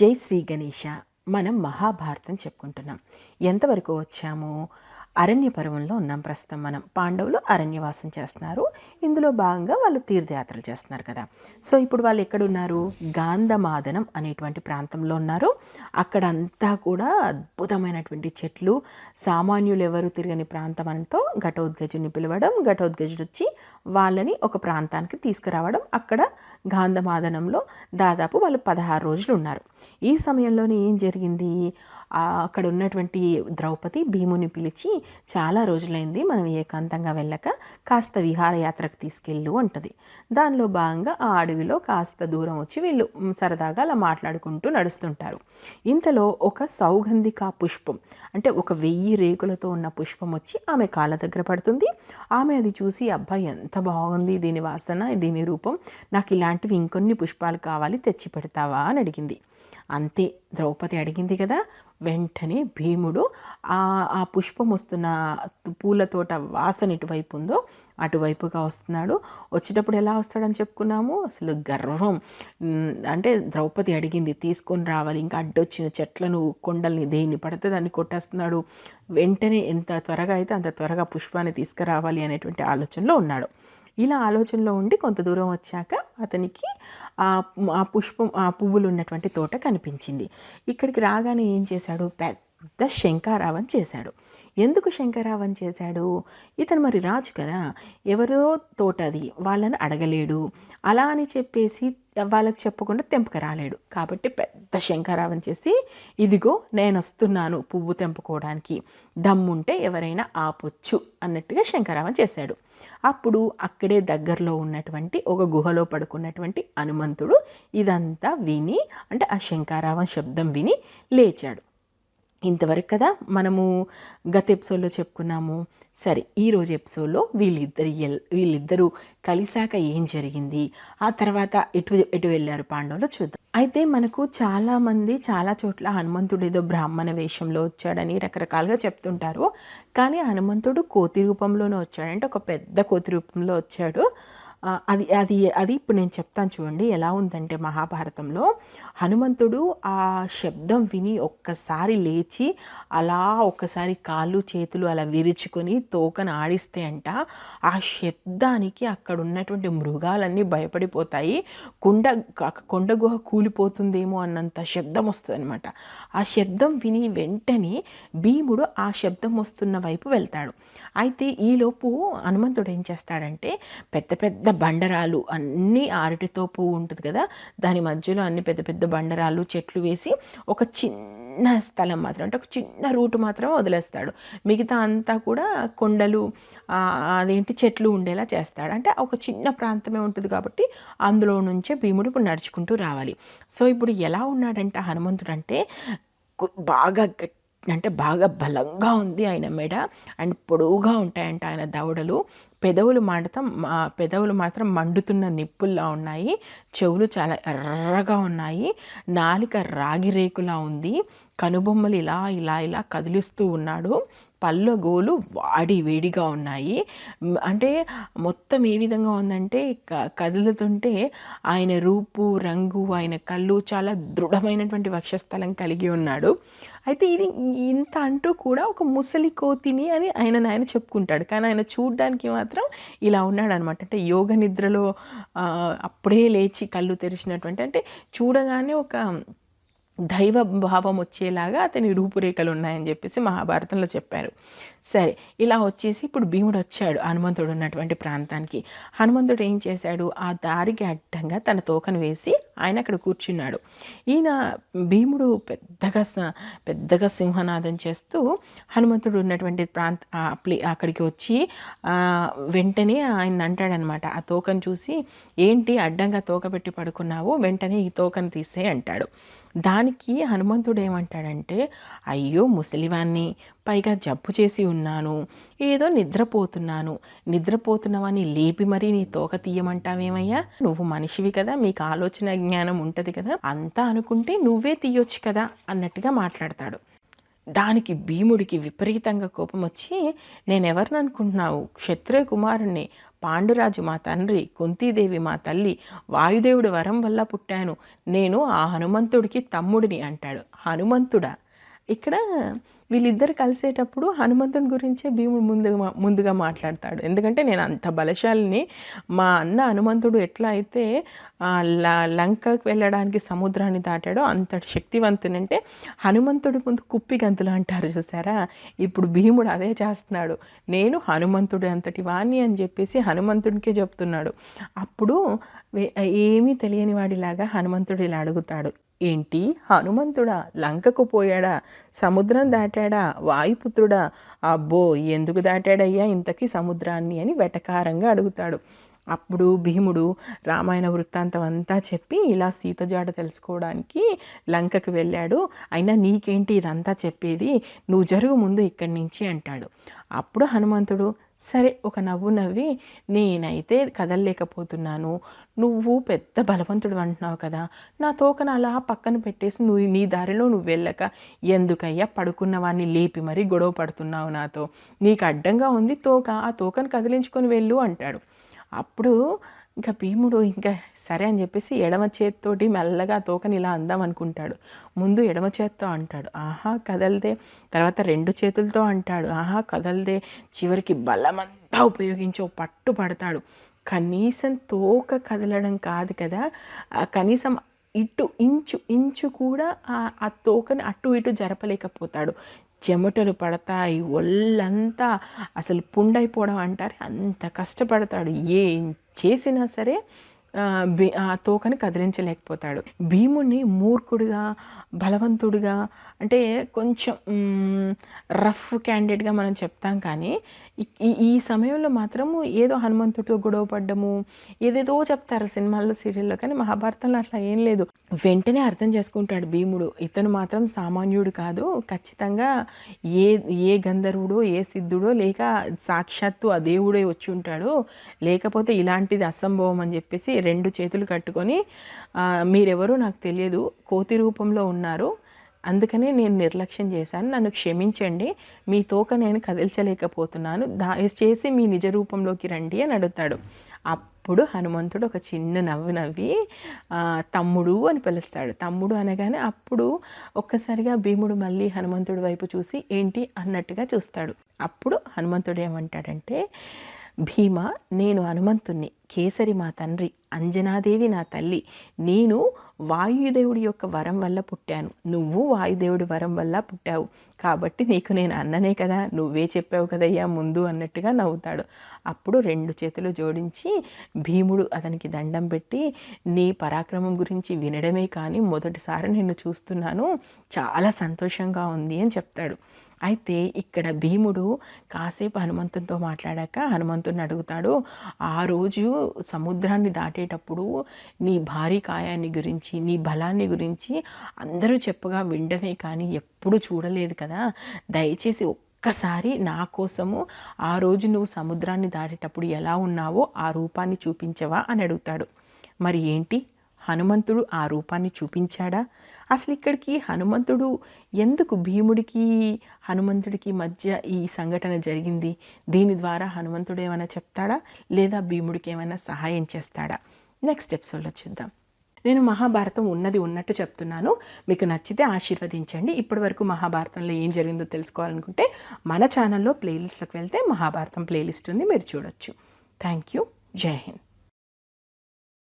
జై శ్రీ గణేష మనం మహాభారతం చెప్పుకుంటున్నాం. ఎంతవరకు వచ్చాము? అరణ్య పర్వంలో ఉన్నాం ప్రస్తుతం మనం. పాండవులు అరణ్యవాసం చేస్తున్నారు. ఇందులో భాగంగా వాళ్ళు తీర్థయాత్రలు చేస్తున్నారు కదా. సో ఇప్పుడు వాళ్ళు ఎక్కడున్నారు? గాంధమాదనం అనేటువంటి ప్రాంతంలో ఉన్నారు. అక్కడంతా కూడా అద్భుతమైనటువంటి చెట్లు. సామాన్యులు ఎవరు తిరగని ప్రాంతం అంతో ఘటోద్గజుని పిలవడం ఘటోద్గజుడు వచ్చి వాళ్ళని ఒక ప్రాంతానికి తీసుకురావడం. అక్కడ గాంధమాదనంలో దాదాపు వాళ్ళు పదహారు రోజులు ఉన్నారు. ఈ సమయంలోనే ఏం జరిగింది? అక్కడ ఉన్నటువంటి ద్రౌపది భీముని పిలిచి చాలా రోజులైంది మనం ఏకాంతంగా వెళ్ళక కాస్త విహారయాత్రకు తీసుకెళ్ళు అంటది. దానిలో భాగంగా ఆ అడవిలో కాస్త దూరం వచ్చి వీళ్ళు సరదాగా అలా మాట్లాడుకుంటూ నడుస్తుంటారు. ఇంతలో ఒక సౌగంధిక పుష్పం అంటే ఒక వెయ్యి రేకులతో ఉన్న పుష్పం వచ్చి ఆమె కాళ్ళ దగ్గర పడుతుంది. ఆమె అది చూసి అబ్బాయి ఎంత బాగుంది దీని వాసన దీని రూపం. నాకు ఇలాంటివి ఇంకొన్ని పుష్పాలు కావాలి తెచ్చి పెడతావా? అని అడిగింది. అంతే ద్రౌపది అడిగింది కదా. వెంటనే భీముడు ఆ ఆ పుష్పం వస్తున్న పూల తోట వాసన ఇటువైపు ఉందో అటువైపుగా వస్తున్నాడు. వచ్చేటప్పుడు ఎలా వస్తాడని చెప్పుకున్నాము? అసలు గర్వం. అంటే ద్రౌపది అడిగింది తీసుకొని రావాలి ఇంకా అడ్డొచ్చిన చెట్లను కొండల్ని దేన్ని పడితే దాన్ని కొట్టేస్తున్నాడు. వెంటనే ఎంత త్వరగా అయితే అంత త్వరగా పుష్పాన్ని తీసుకురావాలి అనేటువంటి ఆలోచనలో ఉన్నాడు. ఇలా ఆలోచనలో ఉండి కొంత దూరం వచ్చాక అతనికి ఆ పుష్పం ఆ పువ్వులు ఉన్నటువంటి తోట కనిపించింది. ఇక్కడికి రాగానే ఏం చేశాడు? పెద్ద శంకారావం చేశాడు. ఎందుకు శంకరావం చేశాడు? ఇతను మరి రాజు కదా. ఎవరో తోట అది వాళ్ళని అడగలేడు. అలా అని చెప్పేసి వాళ్ళకి చెప్పకుండా తెంపుకు రాలేడు. కాబట్టి పెద్ద శంకరావం చేసి ఇదిగో నేను వస్తున్నాను పువ్వు తెంపుకోవడానికి. దమ్ముంటే ఎవరైనా ఆపొచ్చు అన్నట్టుగా శంకరావం చేశాడు. అప్పుడు అక్కడే దగ్గరలో ఉన్నటువంటి ఒక గుహలో పడుకున్నటువంటి హనుమంతుడు ఇదంతా విని అంటే ఆ శంకారావం శబ్దం విని లేచాడు. ఇంతవరకు కదా మనము గత ఎపిసోడ్లో చెప్పుకున్నాము. సరే ఈరోజు ఎపిసోడ్లో వీళ్ళిద్దరు వీళ్ళిద్దరూ కలిసాక ఏం జరిగింది? ఆ తర్వాత ఎటు ఎటు వెళ్ళారు పాండవులు చూద్దాం. అయితే మనకు చాలామంది చాలా చోట్ల హనుమంతుడు ఏదో బ్రాహ్మణ వేషంలో వచ్చాడని రకరకాలుగా చెప్తుంటారు. కానీ హనుమంతుడు కోతి రూపంలోనే వచ్చాడంటే ఒక పెద్ద కోతి రూపంలో వచ్చాడు. అది అది అది ఇప్పుడు నేను చెప్తాను చూడండి. ఎలా ఉందంటే మహాభారతంలో హనుమంతుడు ఆ శబ్దం విని ఒక్కసారి లేచి అలా ఒక్కసారి కాళ్ళు చేతులు అలా విరుచుకొని తోకను ఆడిస్తే అంట ఆ శబ్దానికి అక్కడ ఉన్నటువంటి మృగాలన్నీ భయపడిపోతాయి. కొండ కొండ గుహ కూలిపోతుందేమో అన్నంత శబ్దం వస్తుందన్నమాట. ఆ శబ్దం విని వెంటనే భీముడు ఆ శబ్దం వస్తున్న వైపు వెళ్తాడు. అయితే ఈలోపు హనుమంతుడు ఏం చేస్తాడంటే పెద్ద పెద్ద బండరాలు అన్నీ ఆరటితో పువ్వు ఉంటుంది కదా దాని మధ్యలో అన్ని పెద్ద పెద్ద బండరాలు చెట్లు వేసి ఒక చిన్న స్థలం మాత్రం అంటే ఒక చిన్న రూట్ మాత్రం వదిలేస్తాడు. మిగతా అంతా కూడా కొండలు అదేంటి చెట్లు ఉండేలా చేస్తాడు. అంటే ఒక చిన్న ప్రాంతమే ఉంటుంది కాబట్టి అందులో నుంచే భీముడు ఇప్పుడు నడుచుకుంటూ రావాలి. సో ఇప్పుడు ఎలా ఉన్నాడంటే హనుమంతుడు అంటే బాగా గట్టి అంటే బాగా బలంగా ఉంది ఆయన మెడ అండ్ పొడవుగా ఉంటాయంట ఆయన దవడలు. పెదవులు మాత్రం పెదవులు మాత్రం మండుతున్న నిప్పుల్లా ఉన్నాయి. చెవులు చాలా ఎర్రగా ఉన్నాయి. నాలిక రాగి రేకులా ఉంది. కనుబొమ్మలు ఇలా ఇలా ఇలా కదిలిస్తూ ఉన్నాడు. పళ్ళ గోలు వాడి వేడిగా ఉన్నాయి. అంటే మొత్తం ఏ విధంగా ఉందంటే క- కదులుతుంటే ఆయన రూపు రంగు ఆయన కళ్ళు చాలా దృఢమైనటువంటి వక్షస్థలం కలిగి ఉన్నాడు. అయితే ఇది ఇంత అంటూ కూడా ఒక ముసలి కోతిని అని ఆయన ఆయన చెప్పుకుంటాడు. కానీ ఆయన చూడ్డానికి మాత్రం ఇలా ఉన్నాడు అనమాట అంటే యోగ నిద్రలో అప్పుడే లేచి కళ్ళు తెరిచినటువంటి అంటే చూడగానే ఒక దైవ భావం వచ్చేలాగా అతని రూపురేఖలు ఉన్నాయని చెప్పేసి మహాభారతంలో చెప్పారు. సరే ఇలా వచ్చేసి ఇప్పుడు భీముడు వచ్చాడు హనుమంతుడు ఉన్నటువంటి ప్రాంతానికి. హనుమంతుడు ఏం చేశాడు? ఆ దారికి అడ్డంగా తన తోకను వేసి ఆయన అక్కడ కూర్చున్నాడు. ఈయన భీముడు పెద్దగా స- పెద్దగా సింహనాదం చేస్తూ హనుమంతుడు ఉన్నటువంటి ప్రాంత ప్లే అక్కడికి వచ్చి వెంటనే ఆయన అంటాడనమాట. ఆ తోకను చూసి ఏంటి అడ్డంగా తోక పెట్టి పడుకున్నావు? వెంటనే ఈ తోకను తీసే అంటాడు. దానికి హనుమంతుడు ఏమంటాడంటే అయ్యో ముసలివాన్ని పైగా జబ్బు చేసి ఉన్నాను. ఏదో నిద్రపోతున్నాను. నిద్రపోతున్నావని లేపి మరీ నీ తోక తీయమంటావేమయ్యా? నువ్వు మనిషివి కదా మీకు ఆలోచన జ్ఞానం ఉంటుంది కదా అంతా అనుకుంటే నువ్వే తీయొచ్చు కదా అన్నట్టుగా మాట్లాడతాడు. దానికి భీముడికి విపరీతంగా కోపం వచ్చి నేనెవరిని అనుకుంటున్నావు? క్షత్రియ కుమారుణ్ణి పాండురాజు మా తండ్రి కుంతీదేవి మా తల్లి వాయుదేవుడి వరం వల్ల పుట్టాను. నేను ఆ హనుమంతుడికి తమ్ముడిని అంటాడు. హనుమంతుడా? ఇక్కడ వీళ్ళిద్దరు కలిసేటప్పుడు హనుమంతుని గురించే భీముడు ముందుగా ముందుగా మాట్లాడతాడు. ఎందుకంటే నేను అంత బలశాలిని మా అన్న హనుమంతుడు ఎట్లా అయితే ల లంకకు వెళ్ళడానికి సముద్రాన్ని దాటాడో అంతటి శక్తివంతునంటే హనుమంతుడి ముందు కుప్పి గంతులు అంటారు చూసారా? ఇప్పుడు భీముడు అదే చేస్తున్నాడు. నేను హనుమంతుడు అంతటి వాణ్ణి అని చెప్పేసి హనుమంతుడికే చెప్తున్నాడు. అప్పుడు ఏమీ తెలియని వాడిలాగా హనుమంతుడు ఇలా అడుగుతాడు. ఏంటి? హనుమంతుడా లంకకు పోయాడా? సముద్రం దాటాడా? వాయుపుత్రుడా? అబ్బో ఎందుకు దాటాడయ్యా ఇంతకీ సముద్రాన్ని అని వెటకారంగా అడుగుతాడు. అప్పుడు భీముడు రామాయణ వృత్తాంతం అంతా చెప్పి ఇలా సీత జాడ తెలుసుకోవడానికి లంకకు వెళ్ళాడు. అయినా నీకేంటి ఇదంతా చెప్పేది? నువ్వు జరుగు ముందు ఇక్కడి నుంచి అంటాడు. అప్పుడు హనుమంతుడు సరే ఒక నవ్వు నవ్వి నేనైతే కదలలేకపోతున్నాను. నువ్వు పెద్ద బలవంతుడు అంటున్నావు కదా. నా తోకను అలా పక్కన పెట్టేసి నువ్వు నీ దారిలో నువ్వు వెళ్ళక ఎందుకయ్యా పడుకున్న వాడిని లేపి మరీ గొడవ పడుతున్నావు నాతో? నీకు అడ్డంగా ఉంది తోక. ఆ తోకను కదిలించుకొని వెళ్ళు అంటాడు. అప్పుడు ఇంకా భీముడు ఇంకా సరే అని చెప్పేసి ఎడమ చేత్తోటి మెల్లగా ఆ తోకని ఇలా అందాం అనుకుంటాడు. ముందు ఎడమ చేత్తో అంటాడు. ఆహా కదలదే. తర్వాత రెండు చేతులతో అంటాడు. ఆహా కదలదే. చివరికి బలమంతా ఉపయోగించి పట్టు పడతాడు. కనీసం తోక కదలడం కాదు కదా. ఆ కనీసం ఇటు ఇంచు ఇంచు కూడా ఆ- ఆ తోకని అటు ఇటు జరపలేకపోతాడు. చెమటలు పడతాయి ఒళ్ళంతా అసలు పుండైపోవడం అంటారు? అంత కష్టపడతాడు. ఏం చేసినా సరే ఆ, తోకని కదిలించలేకపోతాడు. భీముని మూర్ఖుడిగా బలవంతుడిగా అంటే కొంచెం రఫ్ క్యాండిడేట్గా మనం చెప్తాం కానీ ఈ- ఈ సమయంలో మాత్రము ఏదో హనుమంతుడితో గొడవ పడ్డము ఏదేదో చెప్తారు సినిమాల్లో సీరియల్లో కానీ మహాభారతంలో అట్లా ఏం లేదు. వెంటనే అర్థం చేసుకుంటాడు భీముడు. ఇతను మాత్రం సామాన్యుడు కాదు. ఖచ్చితంగా ఏ ఏ గంధర్వుడో ఏ సిద్ధుడో లేక సాక్షాత్తు ఆ దేవుడే వచ్చి ఉంటాడు. లేకపోతే ఇలాంటిది అసంభవం అని చెప్పేసి రెండు చేతులు కట్టుకొని మీరెవరో నాకు తెలియదు కోతి రూపంలో ఉన్నారు. అందుకనే నేను నిర్లక్ష్యం చేశాను. నన్ను క్షమించండి. మీ తోక నేను కదిల్చలేకపోతున్నాను. దయచేసి మీ నిజ రూపంలోకి రండి అని అడుగుతాడు. అప్పుడు హనుమంతుడు ఒక చిన్న నవ్వు నవ్వి తమ్ముడు అని పిలుస్తాడు. తమ్ముడు అనగానే అప్పుడు ఒక్కసారిగా భీముడు మళ్ళీ హనుమంతుడి వైపు చూసి ఏంటి? అన్నట్టుగా చూస్తాడు. అప్పుడు హనుమంతుడు ఏమంటాడంటే భీమ నేను హనుమంతుణ్ణి కేసరి మా తండ్రి అంజనాదేవి నా తల్లి నేను వాయుదేవుడి యొక్క వరం వల్ల పుట్టాను. నువ్వు వాయుదేవుడి వరం వల్ల పుట్టావు. కాబట్టి నీకు నేను అన్ననే కదా నువ్వే చెప్పావు కదయ్యా ముందు అన్నట్టుగా నవ్వుతాడు. అప్పుడు రెండు చేతులు జోడించి భీముడు అతనికి దండం పెట్టి నీ పరాక్రమం గురించి వినడమే కానీ మొదటిసారి నిన్ను చూస్తున్నాను. చాలా సంతోషంగా ఉంది అని చెప్తాడు. అయితే ఇక్కడ భీముడు కాసేపు హనుమంతునితో మాట్లాడాక హనుమంతుని అడుగుతాడు ఆ రోజు సముద్రాన్ని దాటేటప్పుడు నీ భారీ కాయాన్ని గురించి నీ బలాన్ని గురించి అందరూ చెప్పగా వినడమే కానీ ఎప్పుడు చూడలేదు కదా. దయచేసి ఒక్కసారి నా కోసము ఆ రోజు నువ్వు సముద్రాన్ని దాటేటప్పుడు ఎలా ఉన్నావో ఆ రూపాన్ని చూపించవా? అని అడుగుతాడు. మరి ఏంటి? హనుమంతుడు ఆ రూపాన్ని చూపించాడా? అసలు ఇక్కడికి హనుమంతుడు ఎందుకు భీముడికి హనుమంతుడికి మధ్య ఈ సంఘటన జరిగింది? దీని ద్వారా హనుమంతుడు ఏమైనా చెప్తాడా? లేదా భీముడికి ఏమైనా సహాయం చేస్తాడా? నెక్స్ట్ ఎపిసోడ్లో చూద్దాం. నేను మహాభారతం ఉన్నది ఉన్నట్టు చెప్తున్నాను. మీకు నచ్చితే ఆశీర్వదించండి. ఇప్పటి వరకు మహాభారతంలో ఏం జరిగిందో తెలుసుకోవాలనుకుంటే మన ఛానల్లో ప్లేలిస్ట్లోకి వెళ్తే మహాభారతం ప్లేలిస్ట్ ఉంది. మీరు చూడొచ్చు. Thank you. జై హింద్.